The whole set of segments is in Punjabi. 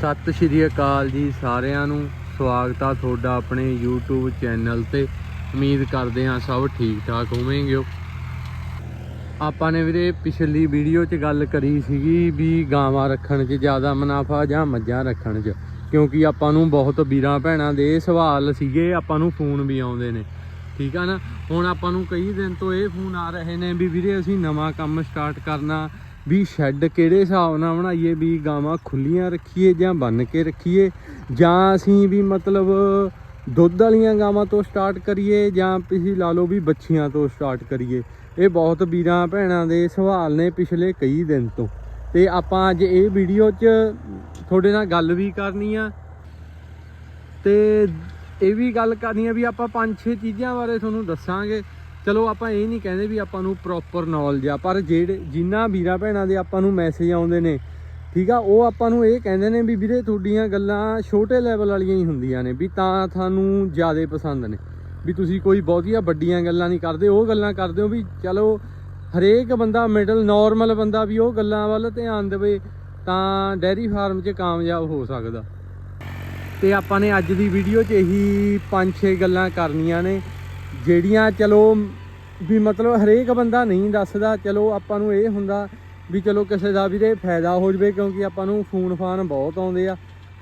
ਸਤਿ ਸ਼੍ਰੀ ਅਕਾਲ ਜੀ ਸਾਰਿਆਂ ਨੂੰ। ਸਵਾਗਤ ਆ ਤੁਹਾਡਾ ਆਪਣੇ YouTube ਚੈਨਲ ਤੇ। ਉਮੀਦ ਕਰਦੇ ਹਾਂ ਸਭ ਠੀਕ ਠਾਕ ਹੋਵੇਂਗੇ। ਆਪਾਂ ਨੇ ਵੀਰੇ ਪਿਛਲੀ ਵੀਡੀਓ 'ਚ ਗੱਲ ਕਰੀ ਸੀਗੀ ਵੀ ਗਾਵਾਂ ਰੱਖਣ 'ਚ ਜ਼ਿਆਦਾ ਮੁਨਾਫਾ ਜਾਂ ਮੱਝਾਂ ਰੱਖਣ 'ਚ। ਕਿਉਂਕਿ ਆਪਾਂ ਨੂੰ ਬਹੁਤ ਵੀਰਾਂ ਭੈਣਾਂ ਦੇ ਸਵਾਲ ਸੀਗੇ, ਆਪਾਂ ਨੂੰ ਫੋਨ ਵੀ ਆਉਂਦੇ ਨੇ। ਠੀਕ ਆ ਨਾ? ਹੁਣ ਆਪਾਂ ਨੂੰ ਕਈ ਦਿਨ ਤੋਂ ਇਹ ਫੋਨ ਆ ਰਹੇ ਨੇ ਵੀ ਵੀਰੇ ਅਸੀਂ ਨਵਾਂ ਕੰਮ ਸਟਾਰਟ ਕਰਨਾ। ਵੀ ਸ਼ੈੱਡ ਕਿਹੜੇ ਹਿਸਾਬ ਨਾਲ ਬਣਾਈਏ, ਵੀ ਗਾਵਾਂ ਖੁੱਲੀਆਂ ਰੱਖੀਏ ਜਾਂ ਬੰਨ ਕੇ ਰੱਖੀਏ, ਜਾਂ ਅਸੀਂ ਵੀ ਮਤਲਬ ਦੁੱਧ ਵਾਲੀਆਂ ਗਾਵਾਂ ਤੋਂ ਸਟਾਰਟ ਕਰੀਏ, ਜਾਂ ਤੁਸੀਂ ਲਾ ਲਓ ਵੀ ਬੱਚੀਆਂ ਤੋਂ ਸਟਾਰਟ ਕਰੀਏ। ਇਹ ਬਹੁਤ ਵੀਰਾਂ ਭੈਣਾਂ ਦੇ ਸਵਾਲ ਨੇ ਪਿਛਲੇ ਕਈ ਦਿਨ ਤੋਂ। ਤੇ ਆਪਾਂ ਅੱਜ ਇਹ ਵੀਡੀਓ 'ਚ ਤੁਹਾਡੇ ਨਾਲ ਗੱਲ ਵੀ ਕਰਨੀ ਆ। ਤੇ ਇਹ ਵੀ ਗੱਲ ਕਰਨੀ ਆ ਵੀ ਆਪਾਂ ਪੰਜ ਛੇ ਚੀਜ਼ਾਂ ਬਾਰੇ ਤੁਹਾਨੂੰ ਦੱਸਾਂਗੇ। ਚਲੋ ਆਪਾਂ ਇਹ ਨਹੀਂ ਕਹਿੰਦੇ ਵੀ ਆਪਾਂ ਨੂੰ ਪ੍ਰੋਪਰ ਨੌਲੇਜ ਆ, ਪਰ ਜਿਹੜੇ ਜਿਨ੍ਹਾਂ ਵੀਰਾਂ ਭੈਣਾਂ ਦੇ ਆਪਾਂ ਨੂੰ ਮੈਸੇਜ ਆਉਂਦੇ ਨੇ, ਠੀਕ ਆ, ਉਹ ਆਪਾਂ ਨੂੰ ਇਹ ਕਹਿੰਦੇ ਨੇ ਵੀ ਵੀਰੇ ਤੁਹਾਡੀਆਂ ਗੱਲਾਂ ਛੋਟੇ ਲੈਵਲ ਵਾਲੀਆਂ ਹੀ ਹੁੰਦੀਆਂ ਨੇ, ਵੀ ਤਾਂ ਤੁਹਾਨੂੰ ਜ਼ਿਆਦਾ ਪਸੰਦ ਨੇ। ਵੀ ਤੁਸੀਂ ਕੋਈ ਬਹੁਤੀਆਂ ਵੱਡੀਆਂ ਗੱਲਾਂ ਨਹੀਂ ਕਰਦੇ, ਉਹ ਗੱਲਾਂ ਕਰਦੇ ਹੋ ਵੀ ਚਲੋ ਹਰੇਕ ਬੰਦਾ ਮਿਡਲ ਨਾਰਮਲ ਬੰਦਾ ਵੀ ਉਹ ਗੱਲਾਂ ਵੱਲ ਧਿਆਨ ਦੇਵੇ, ਤਾਂ ਡੈਰੀ ਫਾਰਮ 'ਚ ਕਾਮਯਾਬ ਹੋ ਸਕਦਾ। ਤੇ ਆਪਾਂ ਨੇ ਅੱਜ ਦੀ ਵੀਡੀਓ 'ਚ ਇਹੀ ਪੰਜ ਛੇ ਗੱਲਾਂ ਕਰਨੀਆਂ ਨੇ। ਜਿਹੜੀਆਂ ਚਲੋ ਵੀ ਮਤਲਬ ਹਰੇਕ ਬੰਦਾ ਨਹੀਂ ਦੱਸਦਾ, ਚਲੋ ਆਪਾਂ ਨੂੰ ਇਹ ਹੁੰਦਾ ਵੀ ਚਲੋ ਕਿਸੇ ਦਾ ਵੀ ਵੀਰੇ ਫਾਇਦਾ ਹੋ ਜਵੇ ਕਿਉਂਕਿ ਆਪਾਂ ਨੂੰ ਫੋਨ ਫਾਨ ਬਹੁਤ ਆਉਂਦੇ ਆ।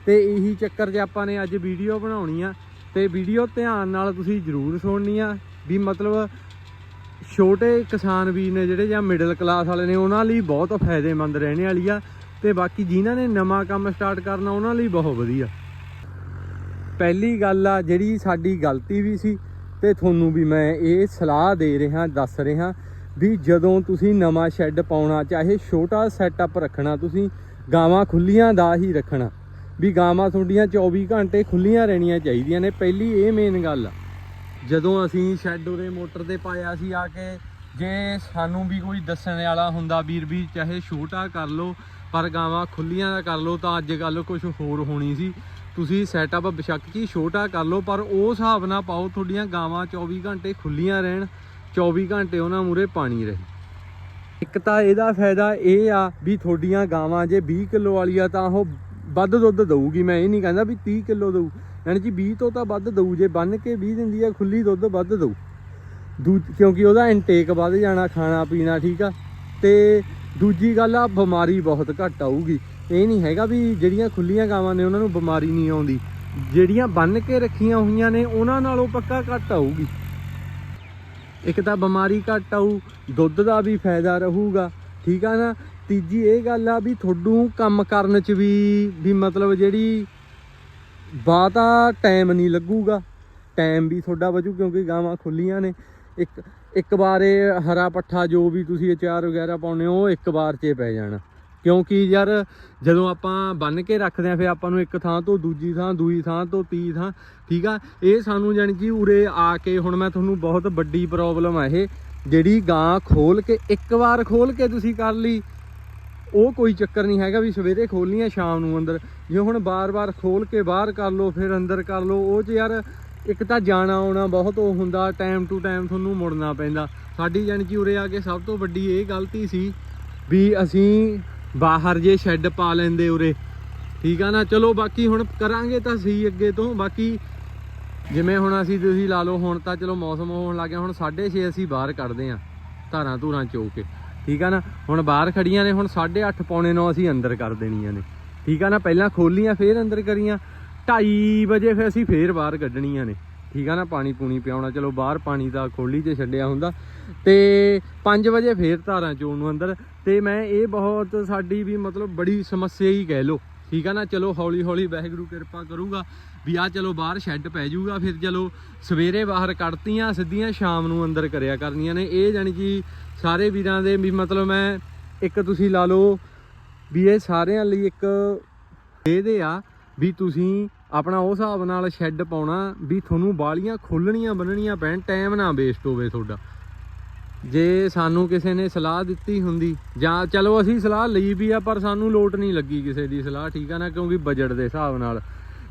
ਤੇ ਇਹੀ ਚੱਕਰ 'ਚ ਆਪਾਂ ਨੇ ਅੱਜ ਵੀਡੀਓ ਬਣਾਉਣੀ ਆ, ਤੇ ਵੀਡੀਓ ਧਿਆਨ ਨਾਲ ਤੁਸੀਂ ਜ਼ਰੂਰ ਸੁਣਨੀ ਆ ਵੀ ਮਤਲਬ ਛੋਟੇ ਕਿਸਾਨ ਵੀਰ ਨੇ ਜਿਹੜੇ ਜਾਂ ਮਿਡਲ ਕਲਾਸ ਵਾਲੇ ਨੇ, ਉਹਨਾਂ ਲਈ ਬਹੁਤ ਫਾਇਦੇਮੰਦ ਰਹਿਣੇ ਵਾਲੀ ਆ ਤੇ ਬਾਕੀ ਜਿਨ੍ਹਾਂ ਨੇ ਨਵਾਂ ਕੰਮ ਸਟਾਰਟ ਕਰਨਾ, ਉਹਨਾਂ ਲਈ ਬਹੁਤ ਵਧੀਆ। ਪਹਿਲੀ ਗੱਲ ਆ, ਜਿਹੜੀ ਸਾਡੀ ਗਲਤੀ ਵੀ ਸੀ ਤੇ ਤੁਹਾਨੂੰ ਵੀ ਮੈਂ ਇਹ ਸਲਾਹ ਦੇ ਰਿਹਾ, ਦੱਸ ਰਿਹਾ ਵੀ ਜਦੋਂ ਤੁਸੀਂ ਨਵਾਂ ਸ਼ੈੱਡ ਪਾਉਣਾ, ਚਾਹੇ ਛੋਟਾ ਸੈਟਅਪ ਰੱਖਣਾ, ਤੁਸੀਂ ਗਾਵਾਂ ਖੁੱਲੀਆਂ ਦਾ ਹੀ ਰੱਖਣਾ। ਵੀ ਗਾਵਾਂ ਤੁਹਾਡੀਆਂ 24 ਘੰਟੇ ਖੁੱਲੀਆਂ ਰਹਿਣੀਆਂ ਚਾਹੀਦੀਆਂ ਨੇ, ਪਹਿਲੀ ਇਹ ਮੇਨ ਗੱਲ ਜਦੋਂ ਅਸੀਂ ਸ਼ੈੱਡ ਉਰੇ ਮੋਟਰ ਤੇ ਪਾਇਆ ਸੀ ਆ ਕੇ, ਜੇ ਸਾਨੂੰ ਵੀ ਕੋਈ ਦੱਸਣ ਵਾਲਾ ਹੁੰਦਾ, ਵੀਰ ਵੀ ਚਾਹੇ ਛੋਟਾ ਕਰ ਲਓ, ਪਰ ਗਾਵਾਂ ਖੁੱਲੀਆਂ ਦਾ ਕਰ ਲਓ, ਤਾਂ ਅੱਜ ਕੱਲ ਕੁਝ ਹੋਰ ਹੋਣੀ ਸੀ। ਤੁਸੀਂ ਸੈਟਅਪ ਬਿਸ਼ੱਕ ਕੀ ਛੋਟਾ ਕਰ ਲਓ, ਪਰ ਉਹ ਹਿਸਾਬ ਨਾਲ ਪਾਓ ਤੁਹਾਡੀਆਂ ਗਾਵਾਂ 24 ਘੰਟੇ ਖੁੱਲੀਆਂ ਰਹਿਣ 24 ਘੰਟੇ ਉਹਨਾਂ ਮੂਰੇ ਪਾਣੀ ਰਹੇ। ਇੱਕ ਤਾਂ ਇਹਦਾ ਫਾਇਦਾ ਇਹ ਆ ਵੀ ਤੁਹਾਡੀਆਂ ਗਾਵਾਂ ਜੇ 20 ਕਿਲੋ ਵਾਲੀ ਆ ਤਾਂ ਉਹ ਵੱਧ ਦੁੱਧ ਦਊਗੀ, ਮੈਂ ਇਹ ਨਹੀਂ ਕਹਿੰਦਾ ਵੀ 30 ਕਿਲੋ ਦਊ। ਯਾਨੀ ਕਿ 20 ਤੋਂ ਤਾਂ ਵੱਧ ਦਊ, ਜੇ ਬੰਨ ਕੇ 20 ਦਿੰਦੀ ਆ ਖੁੱਲੀ ਦੁੱਧ ਵੱਧ ਦਊ। ਦੂ ਕਿਉਂਕਿ ਉਹਦਾ ਇਨਟੇਕ ਵੱਧ ਜਾਣਾ ਖਾਣਾ ਪੀਣਾ ਠੀਕ ਆ। ਤੇ ਦੂਜੀ ਗੱਲ ਆ, ਬਿਮਾਰੀ ਬਹੁਤ ਘੱਟ ਆਊਗੀ। ਇਹ ਨਹੀਂ ਹੈਗਾ ਵੀ ਜਿਹੜੀਆਂ ਖੁੱਲੀਆਂ ਗਾਵਾਂ ਨੇ ਉਹਨਾਂ ਨੂੰ ਬਿਮਾਰੀ ਨਹੀਂ ਆਉਂਦੀ। ਜਿਹੜੀਆਂ ਬੰਨ ਕੇ ਰੱਖੀਆਂ ਹੋਈਆਂ ਨੇ, ਉਹਨਾਂ ਨਾਲੋਂ ਪੱਕਾ ਘੱਟ ਆਊਗੀ। ਇੱਕ ਤਾਂ ਬਿਮਾਰੀ ਘੱਟ ਆਊ, ਦੁੱਧ ਦਾ ਵੀ ਫਾਇਦਾ ਰਹੂਗਾ, ਠੀਕ ਆ ਨਾ? ਤੀਜੀ ਇਹ ਗੱਲ ਆ ਵੀ ਤੁਹਾਨੂੰ ਕੰਮ ਕਰਨ ਚ ਵੀ ਵੀ ਮਤਲਬ ਜਿਹੜੀ ਬਾਤਾ ਟਾਈਮ ਨਹੀਂ ਲੱਗੂਗਾ। ਟਾਈਮ ਵੀ ਤੁਹਾਡਾ ਬਚੂ ਕਿਉਂਕਿ ਗਾਵਾਂ ਖੁੱਲੀਆਂ ਨੇ। ਇੱਕ ਇੱਕ ਵਾਰ ਇਹ ਹਰਾ ਪੱਠਾ ਜੋ ਵੀ ਤੁਸੀਂ ਅਚਾਰ ਵਗੈਰਾ ਪਾਉਨੇ ਹੋ, ਉਹ ਇੱਕ ਵਾਰ 'ਚ ਪੈ ਜਾਣਾ। ਕਿਉਂਕਿ ਯਾਰ ਜਦੋਂ ਆਪਾਂ ਬੰਨ ਕੇ ਰੱਖਦੇ ਆ ਫਿਰ ਆਪਾਂ ਨੂੰ ਇੱਕ ਥਾਂ ਤੋਂ ਦੂਜੀ ਥਾਂ ਦੂਜੀ ਥਾਂ ਤੋਂ ਤੀਜੀ ਥਾਂ, ਠੀਕ ਆ? ਇਹ ਸਾਨੂੰ ਜਾਣੀ ਕਿ ਉਰੇ ਆ ਕੇ ਹੁਣ ਮੈਂ ਤੁਹਾਨੂੰ ਬਹੁਤ ਵੱਡੀ ਪ੍ਰੋਬਲਮ ਆ ਇਹ। ਜਿਹੜੀ ਗਾਂ ਖੋਲ ਕੇ, ਇੱਕ ਵਾਰ ਖੋਲ ਕੇ ਤੁਸੀਂ ਕਰ ਲਈ, ਉਹ ਕੋਈ ਚੱਕਰ ਨਹੀਂ ਹੈਗਾ ਵੀ ਸਵੇਰੇ ਖੋਲਣੀਆਂ ਸ਼ਾਮ ਨੂੰ ਅੰਦਰ। ਜੇ ਹੁਣ ਬਾਰ-ਬਾਰ ਖੋਲ ਕੇ ਬਾਹਰ ਕਰ ਲਓ, ਫਿਰ ਅੰਦਰ ਕਰ ਲਓ, ਉਹ 'ਚ ਯਾਰ ਇੱਕ ਤਾਂ ਜਾਣਾ ਆਉਣਾ ਬਹੁਤ ਉਹ ਹੁੰਦਾ ਟਾਈਮ ਟੂ ਟਾਈਮ ਤੁਹਾਨੂੰ ਮੁੜਨਾ ਪੈਂਦਾ। ਸਾਡੀ ਜਾਣੀ ਕਿ ਉਰੇ ਆ ਕੇ ਸਭ ਤੋਂ ਵੱਡੀ ਇਹ ਗਲਤੀ ਸੀ ਵੀ ਅਸੀਂ ਬਾਹਰ ਜੇ ਸ਼ੈੱਡ ਪਾ ਲੈਂਦੇ ਉਰੇ। ਠੀਕ ਆ ਨਾ? ਚਲੋ, ਬਾਕੀ ਹੁਣ ਕਰਾਂਗੇ ਤਾਂ ਸਹੀ ਅੱਗੇ ਤੋਂ। ਬਾਕੀ ਜਿਵੇਂ ਹੁਣ ਅਸੀਂ ਤੁਸੀਂ ਲਾ ਲਓ, ਹੁਣ ਤਾਂ ਚਲੋ ਮੌਸਮ ਹੋਣ ਲੱਗ ਗਿਆ ਹੁਣ 6:30 ਅਸੀਂ ਬਾਹਰ ਕੱਢਦੇ ਆਂ, ਧਾਰਾਂ ਧੂਰਾਂ ਚੋ ਕੇ। ਠੀਕ ਆ ਨਾ? ਹੁਣ ਬਾਹਰ ਖੜੀਆਂ ਨੇ, ਹੁਣ 8:30 ਪੌਣੇ 9 ਅਸੀਂ ਅੰਦਰ ਕਰ ਦੇਣੀਆਂ ਨੇ। ਠੀਕ ਆ ਨਾ? ਪਹਿਲਾਂ ਖੋਲੀਆਂ, ਫੇਰ ਅੰਦਰ ਕਰੀਆਂ। 2:30 ਵਜੇ ਫੇਰ ਅਸੀਂ ਫੇਰ ਬਾਹਰ ਕੱਢਣੀਆਂ ਨੇ। ਠੀਕ ਆ ਨਾ, ਪਾਣੀ ਪੂਣੀ ਪਿਆਉਣਾ, ਚਲੋ ਬਾਹਰ ਪਾਣੀ ਦਾ ਖੋਲੀ 'ਚ ਛੱਡਿਆ ਹੁੰਦਾ। ਤੇ 5 ਵਜੇ ਫੇਰ ਧਾਰਾਂ ਚੋਣ ਨੂੰ ਅੰਦਰ, ਤੇ ਮੈਂ ਇਹ ਬਹੁਤ ਸਾਡੀ ਵੀ ਮਤਲਬ ਬੜੀ ਸਮੱਸਿਆ ਹੀ ਕਹਿ ਲਓ। ਠੀਕ ਆ ਨਾ, ਚਲੋ ਹੌਲੀ ਹੌਲੀ ਵਾਹਿਗੁਰੂ ਕਿਰਪਾ ਕਰੂਗਾ, ਵੀ ਆ ਚਲੋ ਬਾਹਰ ਸ਼ੈੱਡ ਪੈ ਜਾਊਗਾ, ਫਿਰ ਚਲੋ ਸਵੇਰੇ ਬਾਹਰ ਕੱਢਤੀਆਂ, ਸਿੱਧੀਆਂ ਸ਼ਾਮ ਨੂੰ ਅੰਦਰ ਕਰਿਆ ਕਰਨੀਆਂ ਨੇ। ਇਹ ਜਾਣੀ ਕਿ ਸਾਰੇ ਵੀਰਾਂ ਦੇ ਵੀ ਮਤਲਬ ਮੈਂ ਇੱਕ ਤੁਸੀਂ ਲਾ ਲਓ ਵੀ ਇਹ ਸਾਰਿਆਂ ਲਈ ਇੱਕ ਇਹਦੇ ਆ ਵੀ ਤੁਸੀਂ ਆਪਣਾ ਉਹ ਹਿਸਾਬ ਨਾਲ ਸ਼ੈੱਡ ਪਾਉਣਾ ਵੀ ਤੁਹਾਨੂੰ ਬਾਲੀਆਂ ਖੋਲਣੀਆਂ ਬੰਨਣੀਆਂ ਪੈਣ ਟਾਈਮ ਨਾ ਵੇਸਟ ਹੋਵੇ ਤੁਹਾਡਾ। ਜੇ ਸਾਨੂੰ ਕਿਸੇ ਨੇ ਸਲਾਹ ਦਿੱਤੀ ਹੁੰਦੀ, ਜਾਂ ਚਲੋ ਅਸੀਂ ਸਲਾਹ ਲਈ ਵੀ ਆ, ਪਰ ਸਾਨੂੰ ਲੋਟ ਨਹੀਂ ਲੱਗੀ ਕਿਸੇ ਦੀ ਸਲਾਹ, ਠੀਕ ਆ ਨਾ? ਕਿਉਂਕਿ ਬਜਟ ਦੇ ਹਿਸਾਬ ਨਾਲ।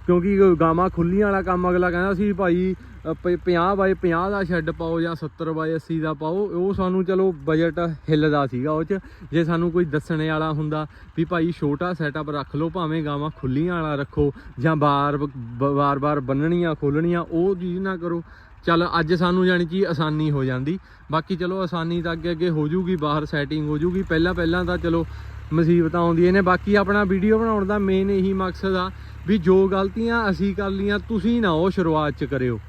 ਕਿਉਂਕਿ ਗਾਵਾਂ ਖੁੱਲੀਆਂ ਵਾਲਾ ਕੰਮ ਅਗਲਾ ਕਹਿੰਦਾ ਸੀ, ਭਾਈ 50 ਬਾਏ 50 ਦਾ ਸ਼ੈੱਡ ਪਾਓ ਜਾਂ 70 ਬਾਏ 80 ਦਾ ਪਾਓ, ਉਹ ਸਾਨੂੰ ਚਲੋ ਬਜਟ ਹਿੱਲਦਾ ਸੀਗਾ ਉਹ ਚ। ਜੇ ਸਾਨੂੰ ਕੋਈ ਦੱਸਣੇ ਵਾਲਾ ਹੁੰਦਾ ਵੀ ਭਾਈ ਛੋਟਾ ਸੈਟਅਪ ਰੱਖ ਲਓ, ਭਾਵੇਂ ਗਾਵਾਂ ਖੁੱਲੀਆਂ ਵਾਲਾ ਰੱਖੋ ਜਾਂ ਬਾਰ ਬਾਰ-ਬਾਰ ਬੰਨਣੀਆਂ, ਖੋਲਣੀਆਂ, ਉਹ ਚੀਜ਼ ਨਾ ਕਰੋ। ਚੱਲ ਅੱਜ ਸਾਨੂੰ ਜਾਣੀ ਕਿ ਆਸਾਨੀ ਹੋ ਜਾਂਦੀ। ਬਾਕੀ ਚਲੋ ਆਸਾਨੀ ਤਾਂ ਅੱਗੇ ਅੱਗੇ ਹੋ ਜੂਗੀ, ਬਾਹਰ ਸੈਟਿੰਗ ਹੋ ਜੂਗੀ। ਪਹਿਲਾਂ ਪਹਿਲਾਂ ਤਾਂ ਚਲੋ ਮੁਸੀਬਤਾਂ ਆਉਂਦੀਆਂ ਨੇ। ਬਾਕੀ ਆਪਣਾ ਵੀਡੀਓ ਬਣਾਉਣ ਦਾ ਮੇਨ ਇਹੀ ਮਕਸਦ ਆ ਵੀ ਜੋ ਗਲਤੀਆਂ ਅਸੀਂ ਕਰ ਲੀਆਂ ਤੁਸੀਂ ਨਾ ਉਹ ਸ਼ੁਰੂਆਤ ਚ ਕਰਿਓ।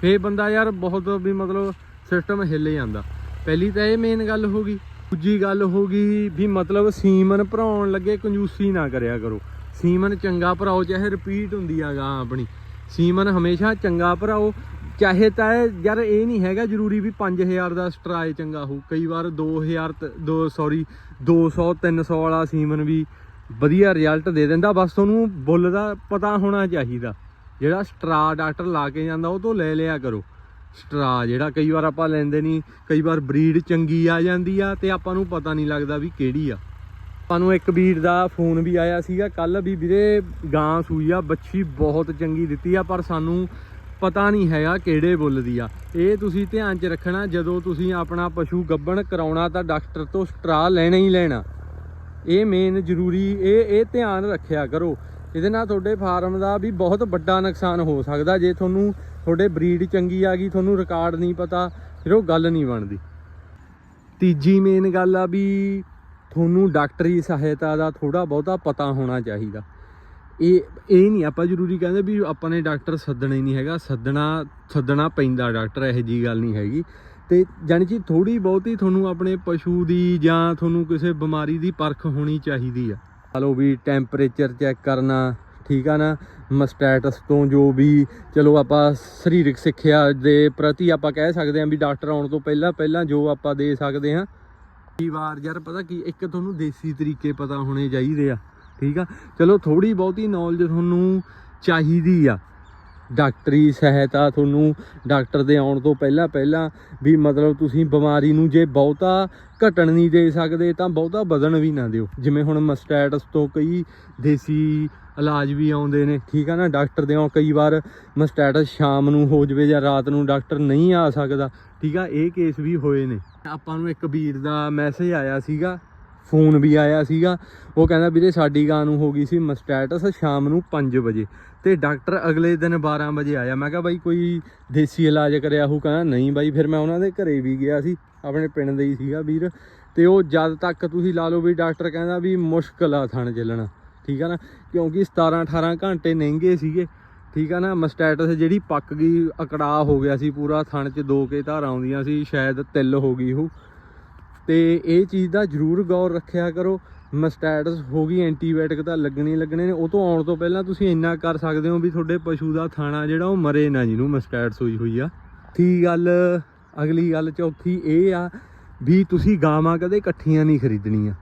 ਫੇ ਬੰਦਾ ਯਾਰ ਬਹੁਤ ਵੀ ਮਤਲਬ ਸਿਸਟਮ ਹਿੱਲ ਜਾਂਦਾ। ਪਹਿਲੀ ਤਾਂ ਇਹ ਮੇਨ ਗੱਲ ਹੋ ਗਈ। ਦੂਜੀ ਗੱਲ ਹੋ ਗਈ ਵੀ ਮਤਲਬ ਸੀਮਨ ਭਰਾਉਣ ਲੱਗੇ, ਕੰਜੂਸੀ ਨਾ ਕਰਿਆ ਕਰੋ। ਸੀਮਨ ਚੰਗਾ ਭਰਾਓ, ਚਾਹੇ ਰਿਪੀਟ ਹੁੰਦੀ ਆ ਗਾਂ ਆਪਣੀ। ਸੀਮਨ ਹਮੇਸ਼ਾ ਚੰਗਾ ਭਰਾਓ, ਚਾਹੇ ਤਾਂ ਇਹ- ਯਾਰ ਇਹ ਨਹੀਂ ਹੈਗਾ ਜ਼ਰੂਰੀ ਵੀ 5000 ਦਾ ਸਟਰਾਏ ਚੰਗਾ ਹੋ ਕਈ ਵਾਰ 2000 ਤ- ਦੋ ਸੌਰੀ 200 300 ਵਾਲਾ ਸੀਮਨ ਵੀ ਵਧੀਆ ਰਿਜ਼ਲਟ ਦੇ ਦਿੰਦਾ। ਬਸ ਤੁਹਾਨੂੰ ਬੁੱਲ ਦਾ ਪਤਾ ਹੋਣਾ ਚਾਹੀਦਾ। ਜਿਹੜਾ ਸਟਰਾ ਡਾਕਟਰ ਲਾ ਕੇ ਜਾਂਦਾ ਉਹ ਤੋਂ ਲੈ ਲਿਆ ਕਰੋ। ਸਟਰਾ ਜਿਹੜਾ ਕਈ ਵਾਰ ਆਪਾਂ ਲੈਂਦੇ ਨਹੀਂ, ਕਈ ਵਾਰ ਬਰੀਡ ਚੰਗੀ ਆ ਜਾਂਦੀ ਆ ਤੇ ਆਪਾਂ ਨੂੰ ਪਤਾ ਨਹੀਂ ਲੱਗਦਾ ਵੀ ਕਿਹੜੀ ਆ। ਆਪਾਂ ਨੂੰ ਇੱਕ ਵੀਰ ਦਾ ਫੋਨ ਵੀ ਆਇਆ ਸੀਗਾ ਕੱਲ ਵੀ ਵੀਰੇ ਗਾਂ ਸੂਈ ਆ ਬੱਚੀ ਬਹੁਤ ਚੰਗੀ ਦਿੱਤੀ ਆ, ਪਰ ਸਾਨੂੰ ਪਤਾ ਨਹੀਂ ਹੈਗਾ ਕਿਹੜੇ ਬੁੱਲ ਦੀ ਆ। ਇਹ ਤੁਸੀਂ ਧਿਆਨ 'ਚ ਰੱਖਣਾ, ਜਦੋਂ ਤੁਸੀਂ ਆਪਣਾ ਪਸ਼ੂ ਗੱਬਣ ਕਰਾਉਣਾ ਤਾਂ ਡਾਕਟਰ ਤੋਂ ਸਟਰਾ ਲੈਣਾ ਹੀ ਲੈਣਾ। ਇਹ ਮੇਨ ਜ਼ਰੂਰੀ, ਇਹ ਇਹ ਧਿਆਨ ਰੱਖਿਆ ਕਰੋ। ਇਹਦੇ ਨਾਲ ਤੁਹਾਡੇ ਫਾਰਮ ਦਾ ਵੀ ਬਹੁਤ ਵੱਡਾ ਨੁਕਸਾਨ ਹੋ ਸਕਦਾ ਜੇ ਤੁਹਾਨੂੰ ਤੁਹਾਡੇ ਬਰੀਡ ਚੰਗੀ ਆ ਗਈ, ਤੁਹਾਨੂੰ ਰਿਕਾਰਡ ਨਹੀਂ ਪਤਾ, ਫਿਰ ਉਹ ਗੱਲ ਨਹੀਂ ਬਣਦੀ। ਤੀਜੀ ਮੇਨ ਗੱਲ ਆ ਵੀ ਤੁਹਾਨੂੰ ਡਾਕਟਰੀ ਸਹਾਇਤਾ ਦਾ ਥੋੜਾ ਬਹੁਤਾ ਪਤਾ ਹੋਣਾ ਚਾਹੀਦਾ। ਇਹ ਇਹ ਨਹੀਂ ਆਪਾਂ ਜ਼ਰੂਰੀ ਕਹਿੰਦੇ ਵੀ ਆਪਾਂ ਨੇ ਡਾਕਟਰ ਸੱਦਣਾ ਹੀ ਨਹੀਂ ਹੈਗਾ, ਸੱਦਣਾ ਸੱਦਣਾ ਪੈਂਦਾ ਡਾਕਟਰ, ਇਹੋ ਜੀ ਗੱਲ ਨਹੀਂ ਹੈਗੀ। ਤੇ ਜਾਣੀ ਕਿ ਥੋੜੀ ਬਹੁਤੀ ਤੁਹਾਨੂੰ ਆਪਣੇ ਪਸ਼ੂ ਦੀ ਜਾਂ ਤੁਹਾਨੂੰ ਕਿਸੇ ਬਿਮਾਰੀ ਦੀ ਪਰਖ ਹੋਣੀ ਚਾਹੀਦੀ ਆ। ਚਲੋ ਵੀ ਟੈਂਪਰੇਚਰ ਚੈੱਕ ਕਰਨਾ, ਠੀਕ ਆ ਨਾ? ਮਸਟੈਟਸ ਤੋਂ ਜੋ ਵੀ, ਚਲੋ ਆਪਾਂ ਸਰੀਰਕ ਸਿੱਖਿਆ ਦੇ ਪ੍ਰਤੀ ਆਪਾਂ ਕਹਿ ਸਕਦੇ ਹਾਂ ਵੀ ਡਾਕਟਰ ਆਉਣ ਤੋਂ ਪਹਿਲਾਂ ਪਹਿਲਾਂ ਜੋ ਆਪਾਂ ਦੇ ਸਕਦੇ ਹਾਂ। ਕਈ ਵਾਰ ਯਾਰ, ਪਤਾ ਕੀ, ਇੱਕ ਤੁਹਾਨੂੰ ਦੇਸੀ ਤਰੀਕੇ ਪਤਾ ਹੋਣੇ ਚਾਹੀਦੇ ਆ, ਠੀਕ ਆ? ਚਲੋ ਥੋੜੀ ਬਹੁਤੀ ਨੌਲੇਜ ਤੁਹਾਨੂੰ ਚਾਹੀਦੀ ਆ। ਡਾਕਟਰੀ ਸਹਾਇਤਾ ਤੁਹਾਨੂੰ ਡਾਕਟਰ ਦੇ ਆਉਣ ਤੋਂ ਪਹਿਲਾਂ ਪਹਿਲਾਂ ਵੀ ਮਤਲਬ ਤੁਸੀਂ ਬਿਮਾਰੀ ਨੂੰ ਜੇ ਬਹੁਤਾ ਘਟਣ ਨਹੀਂ ਦੇ ਸਕਦੇ ਤਾਂ ਬਹੁਤਾ ਵਧਣ ਵੀ ਨਾ ਦਿਓ। ਜਿਵੇਂ ਹੁਣ ਮਸਟੈਟਸ ਤੋਂ ਕਈ ਦੇਸੀ ਇਲਾਜ ਵੀ ਆਉਂਦੇ ਨੇ, ਠੀਕ ਆ ਨਾ? ਡਾਕਟਰ ਦੇ ਆਉਣ ਕਈ ਵਾਰ ਮਸਟੈਟਸ ਸ਼ਾਮ ਨੂੰ ਹੋ ਜਵੇ ਜਾਂ ਰਾਤ ਨੂੰ ਡਾਕਟਰ ਨਹੀਂ ਆ ਸਕਦਾ। ਠੀਕ ਆ? ਇਹ ਕੇਸ ਵੀ ਹੋਏ ਨੇ। ਆਪਾਂ ਨੂੰ ਇੱਕ ਵੀਰ ਦਾ ਮੈਸੇਜ ਆਇਆ ਸੀਗਾ, ਫੋਨ ਵੀ ਆਇਆ ਸੀਗਾ। ਉਹ ਕਹਿੰਦਾ, ਵੀਰੇ, ਸਾਡੀ ਗਾਂ ਨੂੰ ਹੋ ਗਈ ਸੀ ਮਸਟੈਟਸ ਸ਼ਾਮ ਨੂੰ 5 ਵਜੇ। ਤੇ ਡਾਕਟਰ ਅਗਲੇ ਦਿਨ 12 ਵਜੇ ਆਇਆ। ਮੈਂ ਕਿਹਾ, ਬਾਈ, ਕੋਈ ਦੇਸੀ ਇਲਾਜ ਕਰਿਆ ਹੋ ਕਹਿੰਦਾ, ਨਹੀਂ ਬਾਈ। ਫਿਰ ਮੈਂ ਉਹਨਾਂ ਦੇ ਘਰੇ ਵੀ ਗਿਆ ਸੀ, ਆਪਣੇ ਪਿੰਡ ਦੇ ਹੀ ਸੀਗਾ ਵੀਰ। ਤੇ ਉਹ ਜਦ ਤੱਕ ਤੁਸੀਂ ਲਾ ਲਓ ਵੀ ਡਾਕਟਰ ਕਹਿੰਦਾ ਵੀ ਮੁਸ਼ਕਲ ਆ ਥਣ ਚੱਲਣਾ, ਠੀਕ ਆ ਨਾ? ਕਿਉਂਕਿ 17 18 ਘੰਟੇ ਨਹਿੰਗੇ ਸੀਗੇ, ਠੀਕ ਆ ਨਾ? ਮਸਟੈਟਸ ਜਿਹੜੀ ਪੱਕ ਗਈ, ਅਕੜਾ ਹੋ ਗਿਆ ਸੀ ਪੂਰਾ, ਥਣ 'ਚ ਦੋ ਕੇ ਧਾਰਾਂ ਆਉਂਦੀਆਂ ਸੀ, ਸ਼ਾਇਦ ਤਿਲ ਹੋ ਗਈ ਉਹ ਤੇ ਇਹ ਚੀਜ਼ ਦਾ ਜ਼ਰੂਰ ਗੌਰ ਰੱਖਿਆ ਕਰੋ। ਮਸਟੈਟਸ ਹੋ ਗਈ ਐਂਟੀਬਾਇਓਟਿਕ ਤਾਂ ਲੱਗਣੇ ਲੱਗਣੇ ਨੇ। ਉਹ ਤੋਂ ਆਉਣ ਤੋਂ ਪਹਿਲਾਂ ਤੁਸੀਂ ਇੰਨਾ ਕਰ ਸਕਦੇ ਹੋ ਵੀ ਤੁਹਾਡੇ ਪਸ਼ੂ ਦਾ ਥਾਣਾ ਜਿਹੜਾ ਉਹ ਮਰੇ ਨਾ ਜਿਹਨੂੰ ਮਸਟੈਟਸ ਹੋਈ ਹੋਈ ਆ। ਠੀਕ ਗੱਲ, ਅਗਲੀ ਗੱਲ ਚੌਥੀ ਇਹ ਆ ਵੀ ਤੁਸੀਂ ਗਾਵਾਂ ਕਦੇ ਇਕੱਠੀਆਂ ਨਹੀਂ ਖਰੀਦਣੀਆਂ,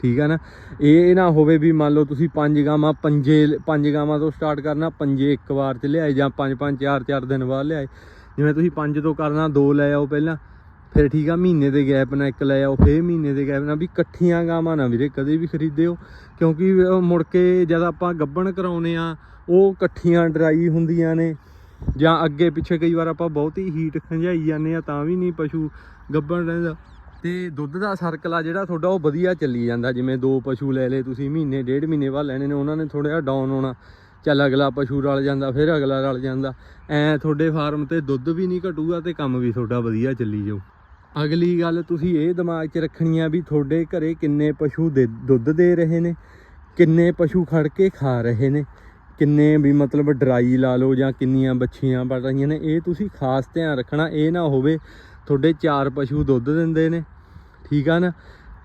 ਠੀਕ ਆ ਨਾ? ਇਹ ਨਾ ਹੋਵੇ ਵੀ ਮੰਨ ਲਓ ਤੁਸੀਂ ਪੰਜ ਗਾਵਾਂ, ਪੰਜੇ, ਪੰਜ ਗਾਵਾਂ ਤੋਂ ਸਟਾਰਟ ਕਰਨਾ, ਪੰਜੇ ਇੱਕ ਵਾਰ ਚ ਲਿਆਏ ਜਾਂ ਪੰਜ ਪੰਜ, ਚਾਰ ਚਾਰ ਦਿਨ ਬਾਅਦ ਲਿਆਏ। ਜਿਵੇਂ ਤੁਸੀਂ ਪੰਜ ਤੋਂ ਕਰਨਾ, ਦੋ ਲੈ ਆਓ ਪਹਿਲਾਂ। ਫਿਰ ਠੀਕ ਆ, ਮਹੀਨੇ ਦੇ ਗੈਪ ਨਾਲ ਇੱਕ ਲੈ ਆਓ, ਫੇਰ ਮਹੀਨੇ ਦੇ ਗੈਪ ਨਾਲ ਵੀ ਇਕੱਠੀਆਂ ਗਾਵਾਂ ਨਾ ਵੀਰੇ, ਕਦੇ ਵੀ ਖਰੀਦਿਓ। ਕਿਉਂਕਿ ਮੁੜ ਕੇ ਜਦ ਆਪਾਂ ਗੱਬਣ ਕਰਾਉਨੇ ਆ, ਉਹ ਇਕੱਠੀਆਂ ਡਰਾਈ ਹੁੰਦੀਆਂ ਨੇ। ਜਾਂ ਅੱਗੇ ਪਿੱਛੇ ਕਈ ਵਾਰ ਆਪਾਂ ਬਹੁਤ ਹੀ ਹੀਟ ਖੰਝਾਈ ਜਾਂਦੇ ਆ, ਤਾਂ ਵੀ ਨਹੀਂ ਪਸ਼ੂ ਗੱਬਣ ਰਹਿੰਦਾ। ਤੇ ਦੁੱਧ ਦਾ ਸਰਕਲ ਆ ਜਿਹੜਾ ਤੁਹਾਡਾ, ਉਹ ਵਧੀਆ ਚੱਲੀ ਜਾਂਦਾ। ਜਿਵੇਂ ਦੋ ਪਸ਼ੂ ਲੈ ਲਏ ਤੁਸੀਂ, ਮਹੀਨੇ, ਡੇਢ ਮਹੀਨੇ ਬਾਅਦ ਲੈਣੇ ਨੇ, ਉਹਨਾਂ ਨੇ ਥੋੜਾ ਜਿਹਾ ਡਾਊਨ ਹੋਣਾ। ਚੱਲ ਅਗਲਾ ਪਸ਼ੂ ਰਲ ਜਾਂਦਾ, ਫਿਰ ਅਗਲਾ ਰਲ ਜਾਂਦਾ। ਐ ਤੁਹਾਡੇ ਫਾਰਮ ਤੇ ਦੁੱਧ ਵੀ ਨਹੀਂ ਘਟੂਗਾ ਤੇ ਕੰਮ ਵੀ ਤੁਹਾਡਾ ਵਧੀਆ ਚੱਲੀ ਜਾਊ। ਅਗਲੀ ਗੱਲ ਤੁਸੀਂ ਇਹ ਦਿਮਾਗ 'ਚ ਰੱਖਣੀ ਆ ਵੀ ਤੁਹਾਡੇ ਘਰੇ ਕਿੰਨੇ ਪਸ਼ੂ ਦੇ ਦੁੱਧ ਦੇ ਰਹੇ ਨੇ, ਕਿੰਨੇ ਪਸ਼ੂ ਖੜ ਕੇ ਖਾ ਰਹੇ ਨੇ, ਕਿੰਨੇ ਵੀ ਮਤਲਬ ਡਰਾਈ ਲਾ ਲਓ ਜਾਂ ਕਿੰਨੀਆਂ ਬੱਚੀਆਂ ਪੜ ਰਹੀਆਂ ਨੇ, ਇਹ ਤੁਸੀਂ ਖਾਸ ਧਿਆਨ ਰੱਖਣਾ, ਇਹ ਨਾ ਹੋਵੇ ਤੁਹਾਡੇ ਚਾਰ ਪਸ਼ੂ ਦੁੱਧ ਦਿੰਦੇ ਨੇ, ਠੀਕ ਆ ਨਾ?